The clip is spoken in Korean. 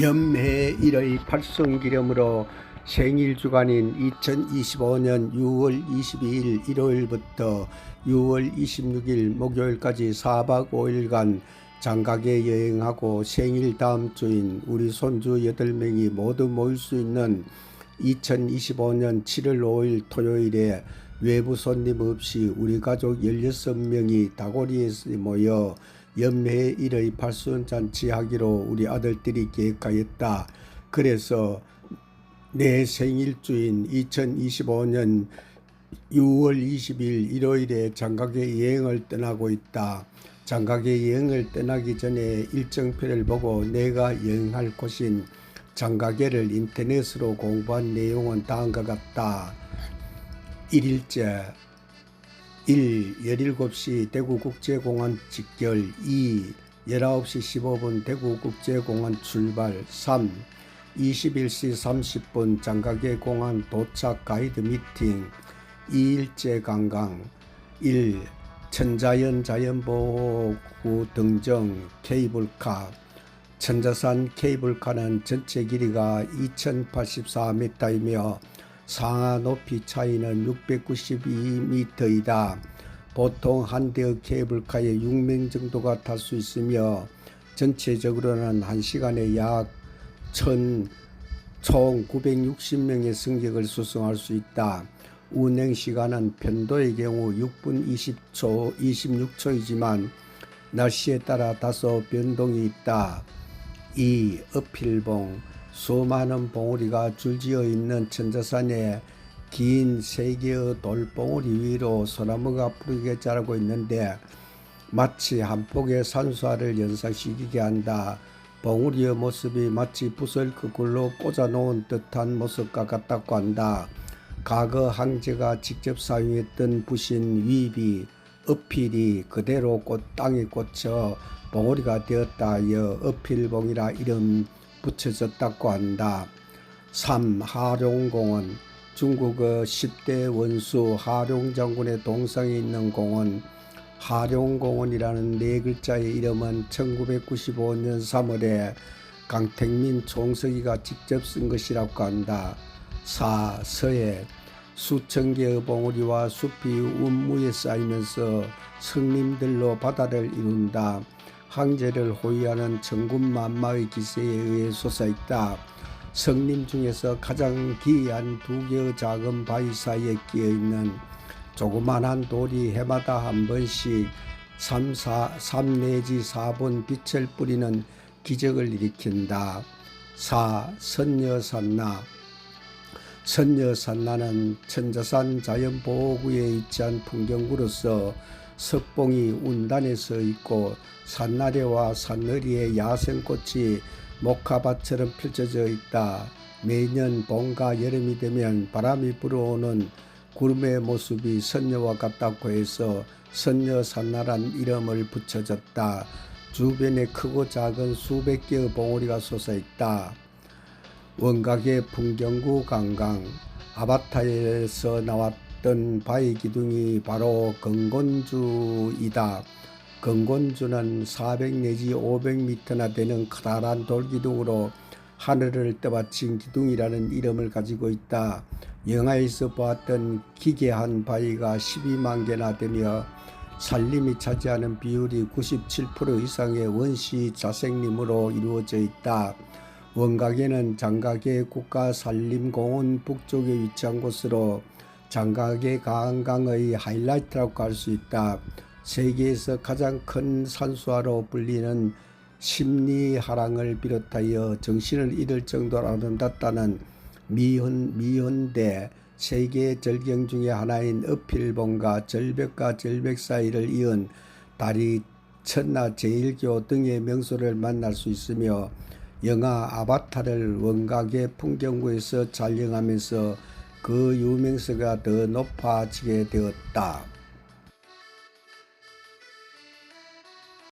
연매 1의 팔순기념으로 생일 주간인 2025년 6월 22일 일요일부터 6월 26일 목요일까지 4박 5일간 장가게 여행하고 생일 다음 주인 우리 손주 8명이 모두 모일 수 있는 2025년 7월 5일 토요일에 외부 손님 없이 우리 가족 16명이 다고리에서 모여 연매 1의 팔순 잔치 하기로 우리 아들들이 계획하였다. 그래서 내 생일주인 2025년 6월 20일 일요일에 장가게 여행을 떠나고 있다. 장가게 여행을 떠나기 전에 일정표를 보고 내가 여행할 곳인 장가게를 인터넷으로 공부한 내용은 다음과 같다. 1일째 1. 17시 대구국제공항 직결 2. 19시 15분 대구국제공항 출발 3. 21시 30분 장가계 공항 도착 가이드 미팅 2일째 관광 1. 천자연 자연보호구 등정 케이블카 천자산 케이블카는 전체 길이가 2084m이며 상하 높이 차이는 692m이다. 보통 한 대의 케이블카에 6명 정도가 탈 수 있으며 전체적으로는 한 시간에 약 1000, 총 960명의 승객을 수송할 수 있다. 운행 시간은 편도의 경우 6분 20초, 26초이지만 날씨에 따라 다소 변동이 있다. 2. 어필봉 수많은 봉우리가 줄지어 있는 천자산에 긴 세 개의 돌봉우리 위로 소나무가 푸르게 자라고 있는데 마치 한 폭의 산수화를 연상시키게 한다. 봉우리의 모습이 마치 붓을 거꾸로 꽂아놓은 듯한 모습과 같다고 한다. 과거 황제가 직접 사용했던 붓인 위비, 어필이 그대로 꽃 땅에 꽂혀 봉우리가 되었다 하여 어필봉이라 이름 붙여졌다고 한다. 3. 하룡공원 중국의 10대 원수 하룡 장군의 동상에 있는 공원 하룡공원이라는 네 글자의 이름은 1995년 3월에 강택민 총석이가 직접 쓴 것이라고 한다. 4. 서해 수천 개의 봉우리와 숲이 운무에 쌓이면서 성림들로 바다를 이룬다. 황제를 호위하는 천군만마의 기세에 의해 솟아있다. 성림 중에서 가장 기이한 두 개의 작은 바위 사이에 끼어있는 조그만한 돌이 해마다 한 번씩 3, 4, 3 내지 4번 빛을 뿌리는 기적을 일으킨다. 4. 선녀산나 선녀산나는 천자산 자연보호구에 위치한 풍경구로서 석봉이 운단에 서 있고 산나래와 산너리에 야생꽃이 목화밭처럼 펼쳐져 있다. 매년 봄과 여름이 되면 바람이 불어오는 구름의 모습이 선녀와 같다고 해서 선녀산나란 이름을 붙여졌다. 주변에 크고 작은 수백 개의 봉우리가 솟아 있다. 원각의 풍경구 관광 아바타에서 나왔 던 바위 기둥이 바로 건곤주이다. 건곤주는 400 내지 500m나 되는 커다란 돌기둥으로 하늘을 떠받친 기둥이라는 이름을 가지고 있다. 영화에서 보았던 기괴한 바위가 12만 개나 되며 산림이 차지하는 비율이 97% 이상의 원시 자생림으로 이루어져 있다. 원각에는 장가계 국가산림공원 북쪽에 위치한 곳으로 장가계 강강의 하이라이트라고 할 수 있다. 세계에서 가장 큰 산수화로 불리는 심리하랑을 비롯하여 정신을 잃을 정도로 아름답다는 미현, 미현대 세계 절경 중의 하나인 어필봉과 절벽과 절벽 사이를 이은 다리 천나 제일교 등의 명소를 만날 수 있으며 영화 아바타를 원각의 풍경구에서 촬영하면서 그 유명세가 더 높아지게 되었다.